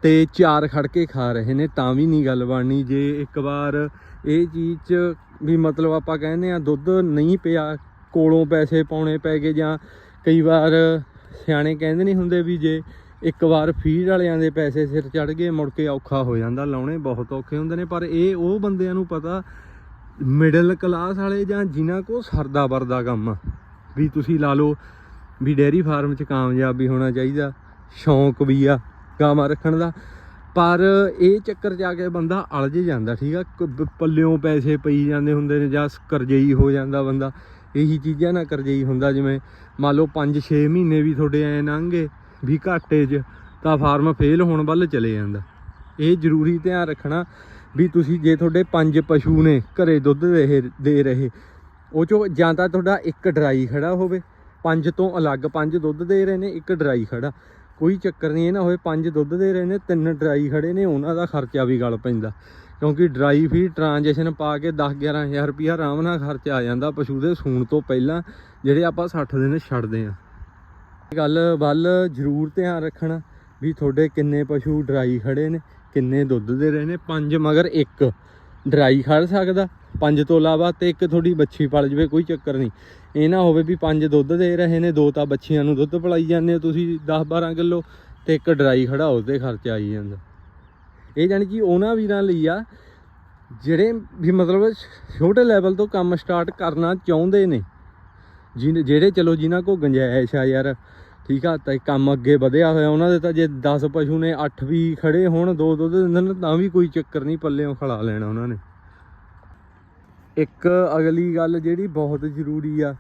ਤੇ ਚਾਰ ਖੜ ਕੇ ਖਾ ਰਹੇ ਨੇ, ਤਾਂ ਵੀ ਨਹੀਂ ਗੱਲ ਬਣਨੀ, ਜੇ ਇੱਕ ਵਾਰ ਇਹ ਚੀਜ਼ 'ਚ ਵੀ ਮਤਲਬ ਆਪਾਂ ਕਹਿੰਦੇ ਆ ਦੁੱਧ ਨਹੀਂ ਪਿਆ, ਕੋਲੋਂ ਪੈਸੇ ਪਾਉਣੇ ਪੈ ਗਏ ਜਾਂ ਕਈ ਵਾਰ ਸਿਆਣੇ ਕਹਿੰਦੇ ਨਹੀਂ ਹੁੰਦੇ ਵੀ ਜੇ ਇੱਕ ਵਾਰ ਫੀਡ ਵਾਲਿਆਂ ਦੇ ਪੈਸੇ ਸਿਰ ਚੜ ਗਏ, ਮੁੜ ਕੇ ਔਖਾ ਹੋ ਜਾਂਦਾ, ਲਾਉਣੇ ਬਹੁਤ ਔਖੇ ਹੁੰਦੇ ਨੇ। ਪਰ ਇਹ ਉਹ ਬੰਦਿਆਂ ਨੂੰ ਪਤਾ ਮਿਡਲ ਕਲਾਸ ਵਾਲੇ ਜਾਂ ਜਿਨ੍ਹਾਂ ਕੋ ਸਰਦਾ ਵਰਦਾ ਕੰਮ ਆ, ਵੀ ਤੁਸੀਂ ਲਾ ਲਓ ਵੀ ਡੇਅਰੀ ਫਾਰਮ 'ਚ ਕਾਮਯਾਬ ਵੀ ਹੋਣਾ ਚਾਹੀਦਾ, ਸ਼ੌਂਕ ਵੀ ਆ ਗਾਵਾਂ ਰੱਖਣ ਦਾ। ਪਰ ਇਹ ਚੱਕਰ 'ਚ ਆ ਕੇ ਬੰਦਾ ਅਲਝ ਜਾਂਦਾ, ਠੀਕ ਆ? ਕ- ਬ- ਪੱਲਿਓਂ ਪੈਸੇ ਪਈ ਜਾਂਦੇ ਹੁੰਦੇ ਨੇ ਜਾਂ ਕਰਜ਼ਈ ਹੋ ਜਾਂਦਾ ਬੰਦਾ। ਇਹੀ ਚੀਜ਼ਾਂ ਨਾ ਕਰਜ਼ਈ ਹੁੰਦਾ, ਜਿਵੇਂ ਮੰਨ ਲਓ 5-6 ਮਹੀਨੇ ਵੀ ਤੁਹਾਡੇ ਐ ਲੰਘੇ ਵੀ ਘਾਟੇ 'ਚ, ਤਾਂ ਫਾਰਮ ਫੇਲ ਹੋਣ ਵੱਲ ਚਲੇ ਜਾਂਦਾ। ਇਹ ਜ਼ਰੂਰੀ ਧਿਆਨ ਰੱਖਣਾ ਵੀ ਤੁਸੀਂ ਜੇ ਤੁਹਾਡੇ ਪੰਜ ਪਸ਼ੂ ਨੇ ਘਰੇ ਦੁੱਧ ਦੇ ਦੇ ਰਹੇ, ਉਹ ਚੋਂ ਜਾਂ ਤਾਂ ਤੁਹਾਡਾ ਇੱਕ ਡਰਾਈ ਖੜਾ ਹੋਵੇ, ਪੰਜ ਤੋਂ ਅਲੱਗ ਪੰਜ ਦੁੱਧ ਦੇ ਰਹੇ ਨੇ, ਇੱਕ ਡਰਾਈ ਖੜਾ। ਕੋਈ ਚੱਕਰ ਨਹੀਂ, ਇਹ ਨਾ ਹੋਵੇ ਪੰਜ ਦੁੱਧ ਦੇ ਰਹੇ ਨੇ, ਤਿੰਨ ਡਰਾਈ ਖੜੇ ਨੇ, ਉਹਨਾਂ ਦਾ ਖਰਚਾ ਵੀ ਗਲ ਪੈਂਦਾ। ਕਿਉਂਕਿ ਡਰਾਈ ਫੀ ਟ੍ਰਾਂਜੈਕਸ਼ਨ ਪਾ ਕੇ 10 11000 ਰੁਪਿਆ ਆਰਾਮ ਨਾਲ ਖਰਚਾ ਆ ਜਾਂਦਾ ਪਸ਼ੂ ਦੇ ਸੂਣ ਤੋਂ ਪਹਿਲਾਂ, ਜਿਹੜੇ ਆਪਾਂ 60 ਦਿਨ ਛੱਡਦੇ ਆ ਗੱਲ ਵੱਲ ਜ਼ਰੂਰ ਧਿਆਨ ਰੱਖਣਾ ਵੀ ਤੁਹਾਡੇ ਕਿੰਨੇ ਪਸ਼ੂ ਡਰਾਈ ਖੜੇ ਨੇ, ਕਿੰਨੇ ਦੁੱਧ ਦੇ ਰਹੇ ਨੇ, ਪੰਜ ਮਗਰ ਇੱਕ ਡਰਾਈ ਖੜ ਸਕਦਾ, ਪੰਜ ਤੋਂ ਇਲਾਵਾ ਤੇ ਇੱਕ ਤੁਹਾਡੀ ਬੱਚੀ ਪਲ ਜਵੇ, ਕੋਈ ਚੱਕਰ ਨਹੀਂ। ਇਹ ਨਾ ਹੋਵੇ ਵੀ ਪੰਜ ਦੁੱਧ ਦੇ ਰਹੇ ਨੇ, ਦੋ ਤਾਂ ਬੱਚੀਆਂ ਨੂੰ ਦੁੱਧ ਪਿਲਾਈ ਜਾਂਦੇ ਹੋ ਤੁਸੀਂ 10 12 ਕਿਲੋ ਤੇ ਇੱਕ ਡਰਾਈ ਖੜਾ, ਉਹਦੇ ਖਰਚਾ ਆਈ ਜਾਂਦਾ। ਇਹ ਜਾਣੀ ਕਿ ਉਹਨਾਂ ਵੀਰਾਂ ਲਈ ਆ, ਜਿਹੜੇ ਵੀ ਮਤਲਬ ਛੋਟੇ ਲੈਵਲ ਤੋਂ ਕੰਮ ਸਟਾਰਟ ਕਰਨਾ ਚਾਹੁੰਦੇ ਨੇ। ਜਿਹਨੇ ਜਿਹੜੇ ਚਲੋ ਜਿਨ੍ਹਾਂ ਕੋ ਗੁੰਜਾਇਸ਼ ਆ ਯਾਰ, ਠੀਕ ਆ, ਤਾਂ ਕੰਮ ਅੱਗੇ ਵਧਿਆ ਹੋਇਆ ਉਹਨਾਂ ਦੇ ਤਾਂ ਜੇ 10 ਪਸ਼ੂ ਨੇ 8 ਵੀ ਖੜੇ ਹੋਣ, ਦੋ ਦੁੱਧ ਦਿੰਦੇ ਨੇ, ਤਾਂ ਵੀ ਕੋਈ ਚੱਕਰ ਨਹੀਂ ਪੱਲਿਓਂ ਖੜਾ ਲੈਣਾ ਉਹਨਾਂ ਨੇ। ਇੱਕ ਅਗਲੀ ਗੱਲ ਜਿਹੜੀ ਬਹੁਤ ਜ਼ਰੂਰੀ ਆ,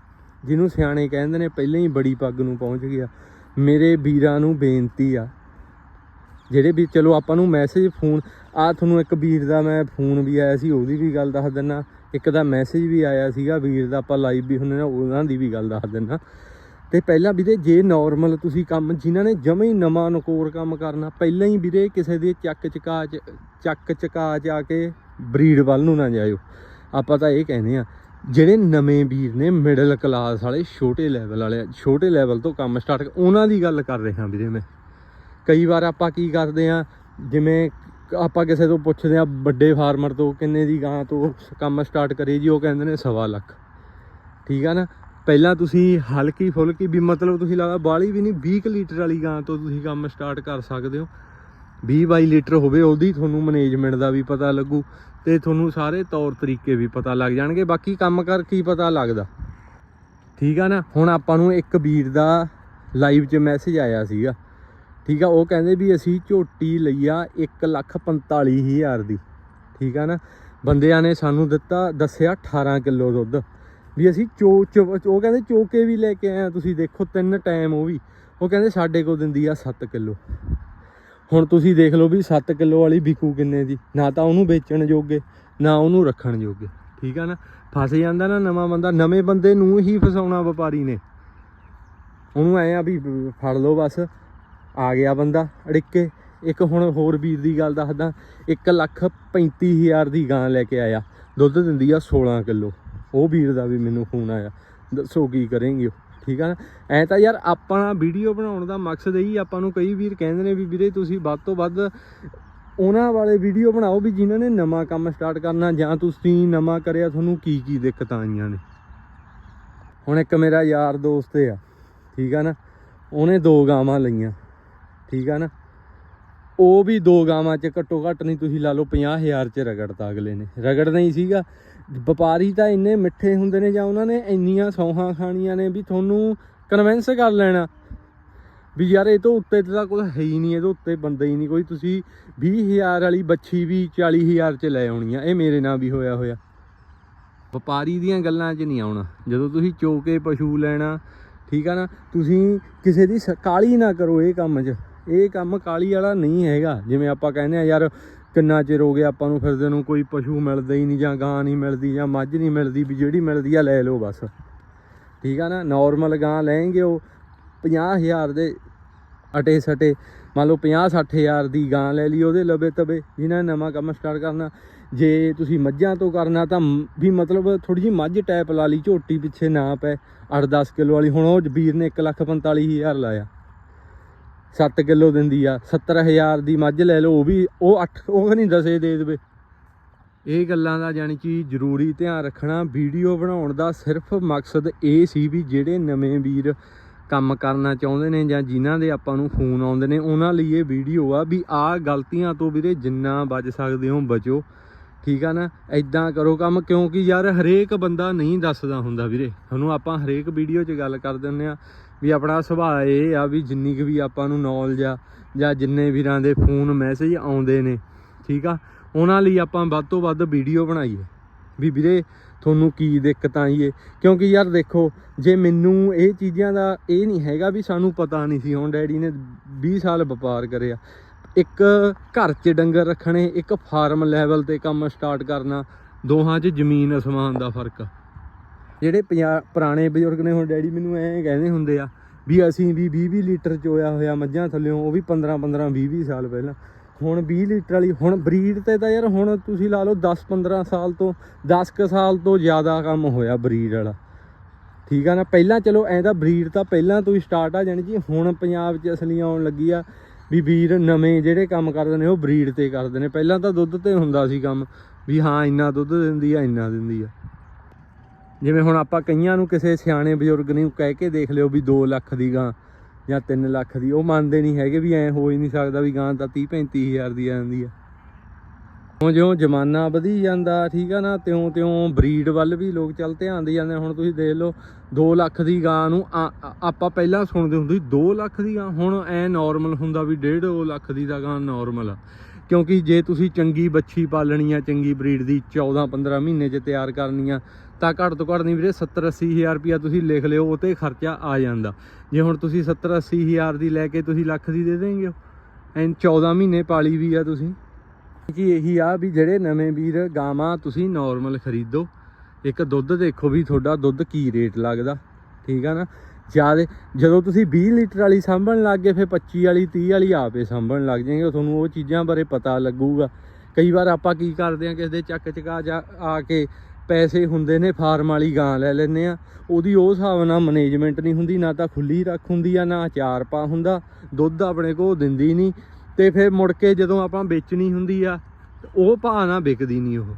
ਜਿਹਨੂੰ ਸਿਆਣੇ ਕਹਿੰਦੇ ਨੇ, ਪਹਿਲਾਂ ਹੀ ਬੜੀ ਪੱਗ ਨੂੰ ਪਹੁੰਚ ਗਿਆ। ਮੇਰੇ ਵੀਰਾਂ ਨੂੰ ਬੇਨਤੀ ਆ ਜਿਹੜੇ ਵੀ ਚਲੋ ਆਪਾਂ ਨੂੰ ਮੈਸੇਜ ਫੋਨ ਆ ਤੁਹਾਨੂੰ ਇੱਕ ਵੀਰ ਦਾ ਮੈਂ ਫੋਨ ਵੀ ਆਇਆ ਸੀ, ਉਹਦੀ ਵੀ ਗੱਲ ਦੱਸ ਦਿੰਨਾ। ਇੱਕ ਦਾ ਮੈਸੇਜ ਵੀ ਆਇਆ ਸੀਗਾ, ਵੀਰ ਦਾ ਆਪਾਂ ਲਾਈਵ ਵੀ ਹੁੰਦੇ ਨਾ, ਉਹਨਾਂ ਦੀ ਵੀ ਗੱਲ ਦੱਸ ਦਿੰਨਾ। ਤੇ ਪਹਿਲਾਂ ਵੀਰੇ, ਜੇ ਨਾਰਮਲ ਤੁਸੀਂ ਕੰਮ, ਜਿਨ੍ਹਾਂ ਨੇ ਜਮੇ ਹੀ ਨਵਾਂ ਨਕੋਰ ਕੰਮ ਕਰਨਾ, ਪਹਿਲਾਂ ਹੀ ਵੀਰੇ ਕਿਸੇ ਦੇ ਚੱਕ ਚਕਾ ਚੱਕ ਚਕਾ ਜਾ ਕੇ ਬਰੀਡ ਵੱਲ ਨੂੰ ਨਾ ਜਾਇਓ। ਆਪਾਂ ਤਾਂ ਇਹ ਕਹਿੰਦੇ ਆ, ਜਿਹੜੇ ਨਵੇਂ ਵੀਰ ਨੇ ਮਿਡਲ ਕਲਾਸ ਵਾਲੇ, ਛੋਟੇ ਲੈਵਲ ਵਾਲੇ, ਛੋਟੇ ਲੈਵਲ ਤੋਂ ਕੰਮ ਸਟਾਰਟ ਉਹਨਾਂ ਦੀ ਗੱਲ ਕਰ ਰਿਹਾ ਵੀਰੇ ਮੈਂ। ਕਈ ਵਾਰ ਆਪਾਂ ਕੀ ਕਰਦੇ ਆ ਜਿਵੇਂ ਆਪਾਂ ਕਿਸੇ ਤੋਂ ਪੁੱਛਦੇ ਆ ਵੱਡੇ ਫਾਰਮਰ ਤੋਂ ਕਿੰਨੇ ਦੀ ਗਾਂ ਤੋਂ ਕੰਮ ਸਟਾਰਟ ਕਰੇ ਜੀ, ਉਹ ਕਹਿੰਦੇ ਨੇ ਸਵਾ ਲੱਖ। ਠੀਕ ਆ ਨਾ? ਪਹਿਲਾਂ ਤੁਸੀਂ ਹਲਕੀ ਫੁਲਕੀ ਵੀ ਮਤਲਬ ਤੁਸੀਂ ਲਾਦਾ ਬਾਲੀ ਵੀ ਨਹੀਂ 20 ਕੁ ਲੀਟਰ ਵਾਲੀ ਗਾਂ ਤੋਂ ਤੁਸੀਂ ਕੰਮ ਸਟਾਰਟ ਕਰ ਸਕਦੇ ਹੋ। 20 22 ਲੀਟਰ ਹੋਵੇ, ਉਹਦੀ ਤੁਹਾਨੂੰ ਮੈਨੇਜਮੈਂਟ ਦਾ ਵੀ ਪਤਾ ਲੱਗੂ ਤੇ ਤੁਹਾਨੂੰ ਸਾਰੇ ਤੌਰ ਤਰੀਕੇ ਵੀ ਪਤਾ ਲੱਗ ਜਾਣਗੇ। ਬਾਕੀ ਕੰਮ ਕਰ ਕੀ ਪਤਾ ਲੱਗਦਾ। ਠੀਕ ਆ ਨਾ? ਹੁਣ ਆਪਾਂ ਨੂੰ ਇੱਕ ਵੀਰ ਦਾ ਲਾਈਵ 'ਚ ਮੈਸੇਜ ਆਇਆ ਸੀਗਾ। ਠੀਕ ਆ, ਉਹ ਕਹਿੰਦੇ ਵੀ ਅਸੀਂ ਝੋਟੀ ਲਈ ਆ 145000 ਦੀ, ਠੀਕ ਆ ਨਾ? ਬੰਦਿਆਂ ਨੇ ਸਾਨੂੰ ਦਿੱਤਾ, ਦੱਸਿਆ 18 ਕਿਲੋ ਦੁੱਧ। ਵੀ ਅਸੀਂ ਚੋ, ਚੋ- ਉਹ ਕਹਿੰਦੇ ਚੋਕੇ ਵੀ ਲੈ ਕੇ ਆਏ ਆ, ਤੁਸੀਂ ਦੇਖੋ ਤਿੰਨ ਟਾਈਮ ਉਹ ਵੀ। ਉਹ ਕਹਿੰਦੇ ਸਾਡੇ ਕੋਲ ਦਿੰਦੀ ਆ 7 ਕਿਲੋ। ਹੁਣ ਤੁਸੀਂ ਦੇਖ ਲਓ ਵੀ 7 ਕਿਲੋ ਵਾਲੀ ਵਿਕੂ ਕਿੰਨੇ ਦੀ। ਨਾ ਤਾਂ ਉਹਨੂੰ ਵੇਚਣ ਜੋਗੇ, ਨਾ ਉਹਨੂੰ ਰੱਖਣ ਜੋਗੇ, ਠੀਕ ਆ ਨਾ? ਫਸ ਜਾਂਦਾ ਨਾ ਨਵਾਂ ਬੰਦਾ, ਨਵੇਂ ਬੰਦੇ ਨੂੰ ਹੀ ਫਸਾਉਣਾ ਵਪਾਰੀ ਨੇ। ਉਹਨੂੰ ਐ ਆ ਵੀ ਫੜ ਲਓ ਬਸ। ਆ ਗਿਆ ਬੰਦਾ। ਅੜਿੱਕੇ, ਇੱਕ ਹੁਣ ਹੋਰ ਵੀਰ ਦੀ ਗੱਲ ਦੱਸਦਾ। 1 ਲੱਖ 35000 ਦੀ ਗਾਂ ਲੈ ਕੇ ਆਇਆ। ਦੁੱਧ ਦਿੰਦੀ ਆ 16 ਕਿਲੋ। ਉਹ ਵੀਰ ਦਾ ਵੀ ਮੈਨੂੰ ਫੋਨ ਆਇਆ। ਦੱਸੋ ਕੀ ਕਰੇਂਗੇ ਉਹ। ਠੀਕ ਆ ਨਾ? ਐ ਤਾਂ ਯਾਰ ਆਪਣਾ ਵੀਡੀਓ ਬਣਾਉਣ ਦਾ ਮਕਸਦ ਇਹੀ ਆਪਾਂ ਨੂੰ ਕਈ ਵੀਰ ਕਹਿੰਦੇ ਨੇ ਵੀ ਵੀਰੇ ਤੁਸੀਂ ਵੱਧ ਤੋਂ ਵੱਧ ਉਹਨਾਂ ਵਾਲੇ ਵੀਡੀਓ ਬਣਾਓ ਵੀ ਜਿਨ੍ਹਾਂ ਨੇ ਨਵਾਂ ਕੰਮ ਸਟਾਰਟ ਕਰਨਾ ਜਾਂ ਤੁਸੀਂ ਨਵਾਂ ਕਰਿਆ ਤੁਹਾਨੂੰ ਕੀ ਕੀ ਦਿੱਕਤਾਂ ਆਈਆਂ ਨੇ। ਹੁਣ ਇੱਕ ਮੇਰਾ ਯਾਰ ਦੋਸਤ ਆ। ਠੀਕ ਆ ਨਾ? ਉਹਨੇ ਦੋ ਗਾਵਾਂ ਲਈਆਂ। ਠੀਕ ਆ ਨਾ? ਉਹ ਵੀ ਦੋ ਗਾਵਾਂ ਚ ਘੱਟੋ ਘੱਟ ਨਹੀਂ, ਤੁਸੀਂ ਲਾ ਲਓ 50000 ਚ ਰਗੜਤਾ ਅਗਲੇ ਨੇ। ਰਗੜਨਾ ਹੀ ਸੀਗਾ। ਵਪਾਰੀ ਤਾਂ ਇੰਨੇ ਮਿੱਠੇ ਹੁੰਦੇ ਨੇ ਜਾਂ ਉਹਨਾਂ ਨੇ ਇੰਨੀਆਂ ਸੌਹਾਂ ਖਾਣੀਆਂ ਨੇ ਵੀ ਤੁਹਾਨੂੰ ਕਨਵਿੰਸ ਕਰ ਲੈਣਾ। ਵੀ ਯਾਰ ਇਹ ਤੋਂ ਉੱਤੇ ਤਾਂ ਕੁਝ ਹੈ ਹੀ ਨਹੀਂ ਇਹਦੇ ਉੱਤੇ ਬੰਦਾ ਹੀ ਨਹੀਂ। ਕੋਈ ਤੁਸੀਂ 20000 ਵਾਲੀ ਬੱਚੀ ਵੀ 40000 ਚ ਲੈ ਆਉਣੀ ਆ। ਇਹ ਮੇਰੇ ਨਾਲ ਵੀ ਹੋਇਆ ਹੋਇਆ। ਵਪਾਰੀ ਦੀਆਂ ਗੱਲਾਂ 'ਚ ਨਹੀਂ ਆਉਣਾ। ਜਦੋਂ ਤੁਸੀਂ ਚੋਕੇ ਪਸ਼ੂ ਲੈਣਾ, ਠੀਕ ਆ ਨਾ? ਤੁਸੀਂ ਕਿਸੇ ਦੀ ਸ- ਨਾ ਕਰੋ ਇਹ ਕੰਮ 'ਚ। ਇਹ ਕੰਮ ਕਾਲੀ ਵਾਲਾ ਨਹੀਂ ਹੈਗਾ। ਜਿਵੇਂ ਆਪਾਂ ਕਹਿੰਦੇ ਆ ਯਾਰ ਕਿੰਨਾ ਚਿਰ ਹੋ ਗਿਆ ਆਪਾਂ ਨੂੰ ਫਿਰਦੇ ਨੂੰ, ਕੋਈ ਪਸ਼ੂ ਮਿਲਦਾ ਹੀ ਨਹੀਂ ਜਾਂ ਗਾਂ ਨਹੀਂ ਮਿਲਦੀ ਜਾਂ ਮੱਝ ਨਹੀਂ ਮਿਲਦੀ, ਵੀ ਜਿਹੜੀ ਮਿਲਦੀ ਆ ਲੈ ਲਓ ਬਸ। ਠੀਕ ਆ ਨਾ? ਨਾਰਮਲ ਗਾਂ ਲੈਣਗੇ ਉਹ 50000 ਦੇ ਅਟੇ ਸਟੇ ਮੰਨ ਲਓ 50 60000 ਦੀ ਗਾਂ ਲੈ ਲਈ ਉਹਦੇ ਲਵੇ ਤਵੇ ਜਿਨ੍ਹਾਂ ਨੇ ਨਵਾਂ ਕੰਮ ਸਟਾਰਟ ਕਰਨਾ। ਜੇ ਤੁਸੀਂ ਮੱਝਾਂ ਤੋਂ ਕਰਨਾ ਤਾਂ ਵੀ ਮਤਲਬ ਥੋੜੀ ਜਿਹੀ ਮੱਝ ਟਾਈਪ ਲਾ ਲਈ, ਝੋਟੀ ਪਿੱਛੇ ਨਾ ਪਏ 8-10 ਕਿਲੋ ਵਾਲੀ, ਹੁਣ ਉਹ ਵੀਰ ਨੇ 145000 ਲਾਇਆ। 7 ਕਿਲੋ ਦਿੰਦੀ ਆ 70000 ਦੀ ਮੱਝ ਲੈ ਲਓ, ਉਹ ਵੀ, ਉਹ 8 ਉਹ ਨਹੀਂ ਦਸੇ ਦੇ ਦੇਵੇ। ਇਹ ਗੱਲਾਂ ਦਾ ਜਾਣੀ ਕਿ ਜ਼ਰੂਰੀ ਧਿਆਨ ਰੱਖਣਾ, ਵੀਡੀਓ ਬਣਾਉਣ ਦਾ ਸਿਰਫ ਮਕਸਦ ਇਹ ਸੀ ਵੀ ਜਿਹੜੇ ਨਵੇਂ ਵੀਰ ਕੰਮ ਕਰਨਾ ਚਾਹੁੰਦੇ ਨੇ ਜਾਂ ਜਿਨ੍ਹਾਂ ਦੇ ਆਪਾਂ ਨੂੰ ਫੋਨ ਆਉਂਦੇ ਨੇ, ਉਹਨਾਂ ਲਈ ਇਹ ਵੀਡੀਓ ਆ ਵੀ ਆਹ ਗਲਤੀਆਂ ਤੋਂ ਵੀਰੇ ਜਿੰਨਾ ਬਚ ਸਕਦੇ ਹੋ, ਬਚੋ। ਠੀਕ ਆ ਨਾ? ਐਦਾਂ ਕਰੋ ਕੰਮ, ਕਿਉਂਕਿ ਯਾਰ ਹਰੇਕ ਬੰਦਾ ਨਹੀਂ ਦੱਸਦਾ ਹੁੰਦਾ ਵੀਰੇ। ਤੁਹਾਨੂੰ ਆਪਾਂ ਹਰੇਕ ਵੀਡੀਓ 'ਚ ਗੱਲ ਕਰਦੇ ਦਿੰਦੇ ਆ ਵੀ ਆਪਣਾ ਸੁਭਾਅ ਇਹ ਆ ਵੀ ਜਿੰਨੀ ਕੁ ਵੀ ਆਪਾਂ ਨੂੰ ਨੌਲੇਜ ਆ, ਜਾਂ ਜਿੰਨੇ ਵੀਰਾਂ ਦੇ ਫੋਨ ਮੈਸੇਜ ਆਉਂਦੇ ਨੇ, ਠੀਕ ਆ? ਉਹਨਾਂ ਲਈ ਆਪਾਂ ਵੱਧ ਤੋਂ ਵੱਧ ਵੀਡੀਓ ਬਣਾਈਏ। ਵੀ ਵੀਰੇ, ਤੁਹਾਨੂੰ ਕੀ ਦਿੱਕਤ ਆਈ ਏ? ਕਿਉਂਕਿ ਯਾਰ ਦੇਖੋ, ਜੇ ਮੈਨੂੰ ਇਹ ਚੀਜ਼ਾਂ ਦਾ ਇਹ ਨਹੀਂ ਹੈਗਾ ਵੀ ਸਾਨੂੰ ਪਤਾ ਨਹੀਂ ਸੀ, ਹੁਣ ਡੈਡੀ ਨੇ 20 ਸਾਲ ਵਪਾਰ ਕਰਿਆ। ਇੱਕ ਘਰ 'ਚ ਡੰਗਰ ਰੱਖਣੇ, ਇੱਕ ਫਾਰਮ ਲੈਵਲ ਤੇ ਕੰਮ ਸਟਾਰਟ ਕਰਨਾ, ਦੋਹਾਂ 'ਚ ਜ਼ਮੀਨ ਅਸਮਾਨ ਦਾ ਫ਼ਰਕ ਜਿਹੜੇ ਪੰਜਾ- ਪੁਰਾਣੇ ਬਜ਼ੁਰਗ ਨੇ ਹੁਣ ਡੈਡੀ ਮੈਨੂੰ ਐਂ ਕਹਿੰਦੇ ਹੁੰਦੇ ਆ ਵੀ ਅਸੀਂ ਵੀ 20 20 ਲੀਟਰ ਚੋਇਆ ਹੋਇਆ ਮੱਝਾਂ ਥੱਲਿਓਂ, ਉਹ ਵੀ 15 15 20 20 ਸਾਲ ਪਹਿਲਾਂ। ਹੁਣ 20 ਲੀਟਰ ਵਾਲੀ, ਹੁਣ ਬਰੀਡ ਤੇ ਤਾਂ ਯਾਰ ਹੁਣ ਤੁਸੀਂ ਲਾ ਲਓ 10 15 ਸਾਲ ਤੋਂ 10 ਕ ਸਾਲ ਤੋਂ ਜ਼ਿਆਦਾ ਕੰਮ ਹੋਇਆ ਬਰੀਡ ਵਾਲਾ। ਠੀਕ ਆ ਨਾ? ਪਹਿਲਾਂ ਚਲੋ ਐਂ ਤਾਂ ਬਰੀਡ ਤਾਂ ਪਹਿਲਾਂ ਤੋਂ ਹੀ ਸਟਾਰਟ ਆ, ਜਾਣੀ ਜੀ ਹੁਣ ਪੰਜਾਬ 'ਚ ਅਸਲੀ ਆਉਣ ਲੱਗੀ ਆ ਵੀ ਵੀਰ ਨਵੇਂ ਜਿਹੜੇ ਕੰਮ ਕਰਦੇ ਨੇ ਉਹ ਬਰੀਡ ਤੇ ਕਰਦੇ ਨੇ। ਪਹਿਲਾਂ ਤਾਂ ਦੁੱਧ ਤੇ ਹੁੰਦਾ ਸੀ ਕੰਮ ਵੀ ਹਾਂ, ਇੰਨਾ ਦੁੱਧ ਦਿੰਦੀ ਆ, ਇੰਨਾ ਦਿੰਦੀ ਆ। ਜਿਵੇਂ ਹੁਣ ਆਪਾਂ ਕਈਆਂ ਨੂੰ ਕਿਸੇ ਸਿਆਣੇ ਬਜ਼ੁਰਗ ਨੂੰ ਕਹਿ ਕੇ ਦੇਖ ਲਿਓ ਵੀ 2 ਲੱਖ ਦੀ ਗਾਂ ਜਾਂ 3 ਲੱਖ ਦੀ, ਉਹ ਮੰਨਦੇ ਨਹੀਂ ਹੈਗੇ ਵੀ ਐ ਹੋ ਹੀ ਨਹੀਂ ਸਕਦਾ ਵੀ ਗਾਂ ਤਾਂ 30 35 ਹਜ਼ਾਰ ਦੀ ਆ ਜਾਂਦੀ ਆ। ਹੁਣ ਜਿਉਂ ਜ਼ਮਾਨਾ ਵਧੀ ਜਾਂਦਾ, ਠੀਕ ਆ ਨਾ, ਤਿਉਂ ਤਿਉਂ ਬਰੀਡ ਵੱਲ ਵੀ ਲੋਕ ਚੱਲ ਧਿਆਨ ਦੇ ਜਾਂਦੇ ਹੁਣ ਤੁਸੀਂ ਦੇਖ ਲਓ 2 ਲੱਖ ਦੀ ਗਾਂ ਨੂੰ ਆ- ਆਪਾਂ ਪਹਿਲਾਂ ਸੁਣਦੇ ਹੁੰਦੇ ਸੀ 2 ਲੱਖ ਦੀ ਗਾਂ, ਹੁਣ ਐ ਨਾਰਮਲ ਹੁੰਦਾ ਵੀ 1.5 ਲੱਖ ਦੀ ਦਾ ਗਾਂ ਨਾਰਮਲ ਆ। ਕਿਉਂਕਿ ਜੇ ਤੁਸੀਂ ਚੰਗੀ ਬੱਚੀ ਪਾਲਣੀ ਆ, ਚੰਗੀ ਬਰੀਡ ਦੀ 14 15 ਮਹੀਨੇ 'ਚ ਤਿਆਰ ਕਰਨੀ ਆ ਤਾਂ ਘੱਟ ਤੋਂ ਘੱਟ ਨਹੀਂ ਵੀਰੇ 70 80 ਹਜ਼ਾਰ ਰੁਪਿਆ ਤੁਸੀਂ ਲਿਖ ਲਿਓ, ਉਹ ਤੇ ਖਰਚਾ ਆ ਜਾਂਦਾ। ਜੇ ਹੁਣ ਤੁਸੀਂ 70 80 ਹਜ਼ਾਰ ਦੀ ਲੈ ਕੇ ਤੁਸੀਂ ਲੱਖ ਦੀ ਦੇ ਦੇਂਗੇ ਐਂ 14 ਮਹੀਨੇ ਪਾਲੀ ਵੀ ਆ ਤੁਸੀਂ। ਕਿ ਇਹੀ ਆ ਵੀ ਜਿਹੜੇ ਨਵੇਂ ਵੀਰ ਗਾਵਾਂ ਤੁਸੀਂ ਨਾਰਮਲ ਖਰੀਦੋ, ਇੱਕ ਦੁੱਧ ਦੇਖੋ ਵੀ ਤੁਹਾਡਾ ਦੁੱਧ ਕੀ ਰੇਟ ਲੱਗਦਾ, ਠੀਕ ਆ ਨਾ? ਜ਼ਿਆਦਾ, ਜਦੋਂ ਤੁਸੀਂ 20 ਲੀਟਰ ਵਾਲੀ ਸਾਂਭਣ ਲੱਗ ਗਏ, ਫਿਰ 25 ਵਾਲੀ 30 ਵਾਲੀ ਆਪੇ ਸਾਂਭਣ ਲੱਗ ਜਾਏਗੇ, ਤੁਹਾਨੂੰ ਉਹ ਚੀਜ਼ਾਂ ਬਾਰੇ ਪਤਾ ਲੱਗੂਗਾ। ਕਈ ਵਾਰ ਆਪਾਂ ਕੀ ਕਰਦੇ ਆ, ਕਿਸੇ ਦੇ ਚੱਕ ਚਕਾ ਜਾ ਆ ਕੇ ਪੈਸੇ ਹੁੰਦੇ ਨੇ, ਫਾਰਮ ਵਾਲੀ ਗਾਂ ਲੈ ਲੈਨੇ ਆ। ਉਹਦੀ ਉਹ ਹਿਸਾਬ ਨਾਲ ਮੈਨੇਜਮੈਂਟ ਨਹੀਂ ਹੁੰਦੀ, ਨਾ ਤਾਂ ਖੁੱਲੀ ਰੱਖ ਹੁੰਦੀ ਆ, ਨਾ ਚਾਰ ਪਾ ਹੁੰਦਾ, ਦੁੱਧ ਆਪਣੇ ਕੋਲ ਦਿੰਦੀ ਨਹੀਂ। ਤੇ ਫਿਰ ਮੁੜ ਕੇ ਜਦੋਂ ਆਪਾਂ ਵੇਚਣੀ ਹੁੰਦੀ ਆ, ਉਹ ਭਾਅ ਨਾਲ ਵਿਕਦੀ ਨਹੀਂ ਉਹ।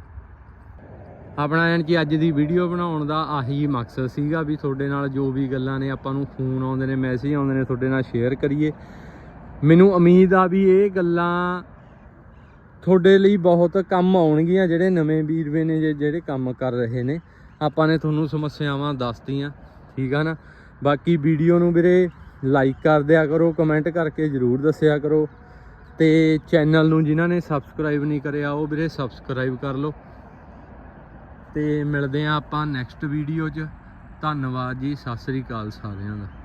ਆਪਣਾ ਯਾਨੀ ਕਿ ਅੱਜ ਦੀ ਵੀਡੀਓ ਬਣਾਉਣ ਦਾ ਆਹੀ ਮਕਸਦ ਸੀਗਾ ਵੀ ਤੁਹਾਡੇ ਨਾਲ ਜੋ ਵੀ ਗੱਲਾਂ ਨੇ, ਆਪਾਂ ਨੂੰ ਫੋਨ ਆਉਂਦੇ ਨੇ ਮੈਸੇਜ ਆਉਂਦੇ ਨੇ, ਤੁਹਾਡੇ ਨਾਲ ਸ਼ੇਅਰ ਕਰੀਏ। ਮੈਨੂੰ ਉਮੀਦ ਆ ਵੀ ਇਹ ਗੱਲਾਂ ਤੁਹਾਡੇ ਲਈ ਬਹੁਤ ਕੰਮ ਆਉਣਗੀਆਂ ਜਿਹੜੇ ਨਵੇਂ ਵੀਰਵੇ ਨੇ ਜੇ- ਜਿਹੜੇ ਕੰਮ ਕਰ ਰਹੇ ਨੇ। ਆਪਾਂ ਨੇ ਤੁਹਾਨੂੰ ਸਮੱਸਿਆਵਾਂ ਦੱਸਤੀਆਂ, ਠੀਕ ਆ ਨਾ? ਬਾਕੀ ਵੀਡੀਓ ਨੂੰ ਵੀਰੇ ਲਾਈਕ ਕਰ ਦਿਆ ਕਰੋ ਕਮੈਂਟ ਕਰਕੇ ਜਰੂਰ ਦੱਸਿਆ ਕਰੋ। ਤੇ ਚੈਨਲ ਨੂੰ ਜਿਨ੍ਹਾਂ ਨੇ ਸਬਸਕ੍ਰਾਈਬ ਨਹੀਂ ਕਰਿਆ, ਉਹ ਵੀਰੇ ਸਬਸਕ੍ਰਾਈਬ ਕਰ ਲਓ। ਤੇ ਮਿਲਦੇ ਆ ਆਪਾਂ ਨੈਕਸਟ ਵੀਡੀਓ 'ਚ। ਧੰਨਵਾਦ ਜੀ, ਸਤਿ ਸ੍ਰੀ ਅਕਾਲ ਸਾਰਿਆਂ ਦਾ।